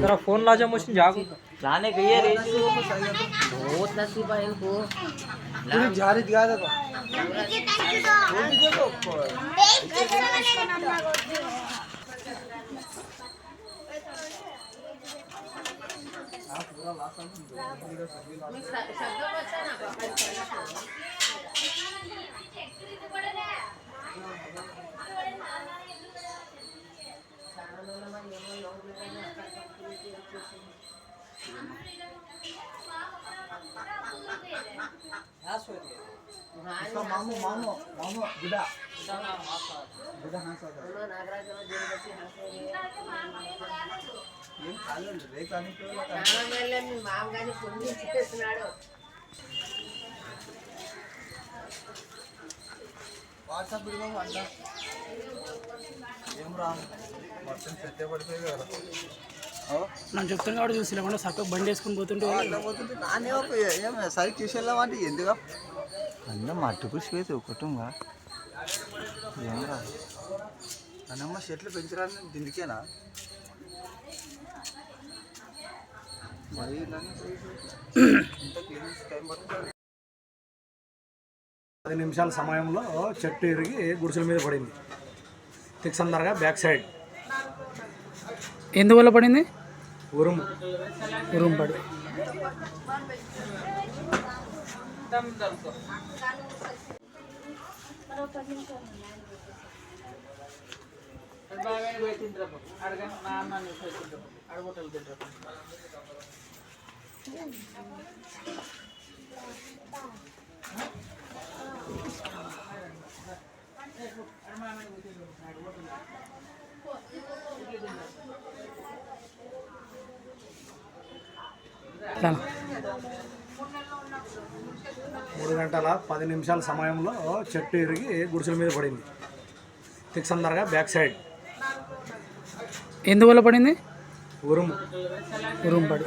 तेरा फ़ोन ला जा मशीन जागो। लाने गई है रे बहुत नसीब है इनको। पूरी झाड़ी दिखा दे वो भी देखो ऊपर आप पूरा वासन మాము మాము గిడ. గిడ హాసా ఏం కాలేదు రేపు అని మామగారిని పొంది చేస్తున్నాడు వాట్సాప్ విడిగా అంట ఏం రా? మొత్తం సెట్ పడిపోయి కదా. నన్ను చెప్తాను కాబట్టి చూసి లేకుండా చక్కగా బండి వేసుకుని పోతుంటే పోతుంటే నానే ఒక ఏం సరి చూసేళ్ళమంటే ఎందుగా అన్న మట్టుకు శ్వేత ఒకటుంగా ఏం రా? అన్నమ్మ చెట్లు పెంచరాని దీనికేనా? మరి నన్ను ఇంత క్లీనింగ్ టైం పడుతుంది. పది నిమిషాల సమయంలో చెట్టు ఇరిగి గుడిసెల మీద పడింది. తిక్సందరగా బ్యాక్ సైడ్ ఎందువల్ల పడింది? ఉరుము. రూమ్ పడి. చాలా మూడు గంటల పది నిమిషాల సమయంలో చెట్టు ఇరిగి గుడిసెల మీద పడింది. తిక్సందరగా బ్యాక్ సైడ్ ఎందువల్ల పడింది? ఉరుము. రూమ్ పడి.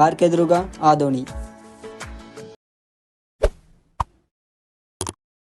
RK Adoni.